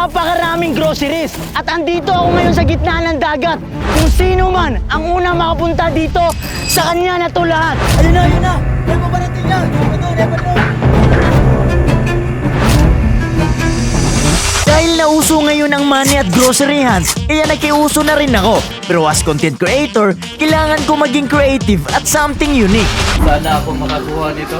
napakaraming groceries. At andito ako ngayon sa gitna ng dagat. Kung sino man ang unang makapunta dito, sa kanya na to lahat. Ayun na, ayun na. May paparating na. Never know, never know. Dahil money at grocery hands, kaya nakiuso na rin ako. Pero as content creator, kailangan ko maging creative at something unique. Sana ako makakuha nito.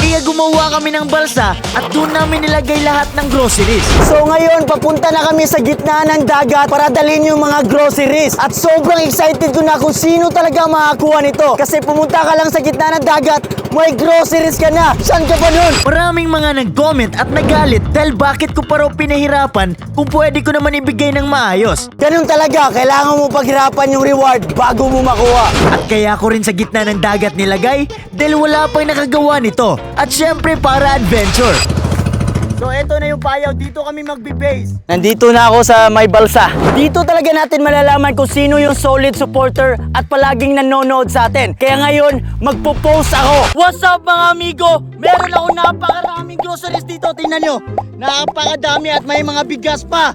Kaya gumawa kami ng balsa at doon namin nilagay lahat ng groceries. So ngayon, papunta na kami sa gitna ng dagat para dalhin yung mga groceries. At sobrang excited ko na kung sino talaga makakuha nito. Kasi pumunta ka lang sa gitna ng dagat, may groceries ka na. Saan ka ba nun? Maraming mga nag-comment at nagalit dahil bakit ko pa raw pinahirapan kung pwede ko naman ibigay ng maayos. Ganun talaga, kailangan mo paghirapan yung reward bago mo makuha. At kaya ko rin sa gitna ng dagat nilagay dahil wala pang nakagawa nito. At syempre para adventure. So eto na yung payaw, dito kami magbe-base. Nandito na ako sa may balsa. Dito talaga natin malalaman kung sino yung solid supporter at palaging nanonood sa atin. Kaya ngayon, magpo-post ako. What's up mga amigo? Meron ako napakaraming groceries dito, tingnan nyo. Napakadami at may mga bigas pa.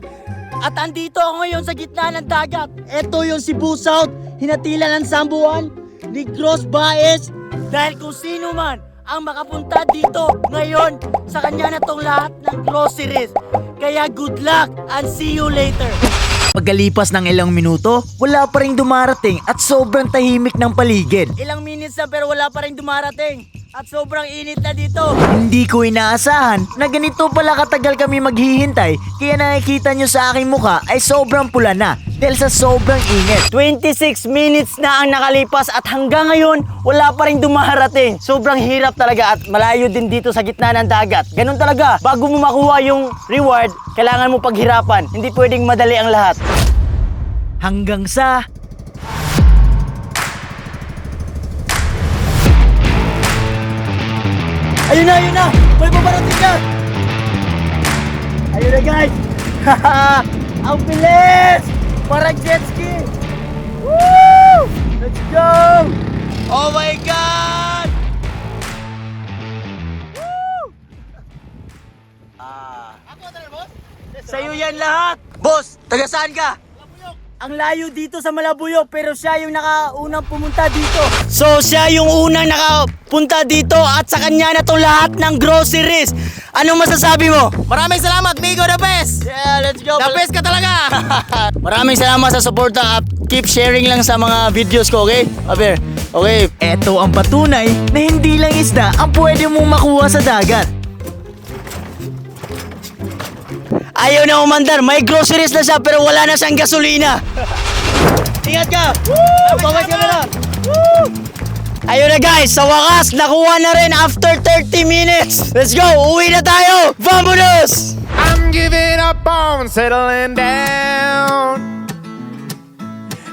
At andito ako ngayon sa gitna ng dagat. Ito yung Cebu South, hinatilan ng Sambuan, Negros Baez. Dahil kung sino man ang makapunta dito ngayon, sa kanya na tong lahat ng groceries. Kaya good luck and see you later. Pagkalipas ng ilang minuto, wala pa rin dumarating at sobrang tahimik ng paligid. Ilang minutes na pero wala pa rin dumarating. At sobrang init na dito. Hindi ko inaasahan na ganito pala katagal kami maghihintay kaya nakikita nyo sa aking muka ay sobrang pula na dahil sa sobrang init. 26 minutes na ang nakalipas at hanggang ngayon wala pa rin dumarating. Sobrang hirap talaga at malayo din dito sa gitna ng dagat. Ganun talaga, bago mo makuha yung reward, kailangan mo paghirapan. Hindi pwedeng madali ang lahat. Hanggang sa Ayun na, ayun na! May paparating na! Ayun na guys! ang bilis! Parang jet ski! Woo! Let's go! Oh my God! Sa'yo yan lahat! Boss, taga saan ka? Ang layo dito sa Malabuyok pero siya yung nakaunang pumunta dito. So siya yung unang nakapunta dito at sa kanya na tong lahat ng groceries. Anong masasabi mo? Maraming salamat, Migo the best! Yeah, let's go. The best ka talaga! Maraming salamat sa suporta at keep sharing lang sa mga videos ko, okay? Aber, okay. eto ang patunay na hindi lang isda ang pwede mong makuha sa dagat. Ayaw na umandar, may groceries na siya pero wala na siyang gasolina. Ingat ka! Woo! Bawat ka na! Woo! Ayun na guys, sa wakas, nakuha na rin after 30 minutes. Let's go, uwi na tayo! Vamonos! I'm giving up on settling down,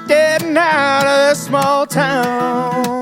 getting out of the small town.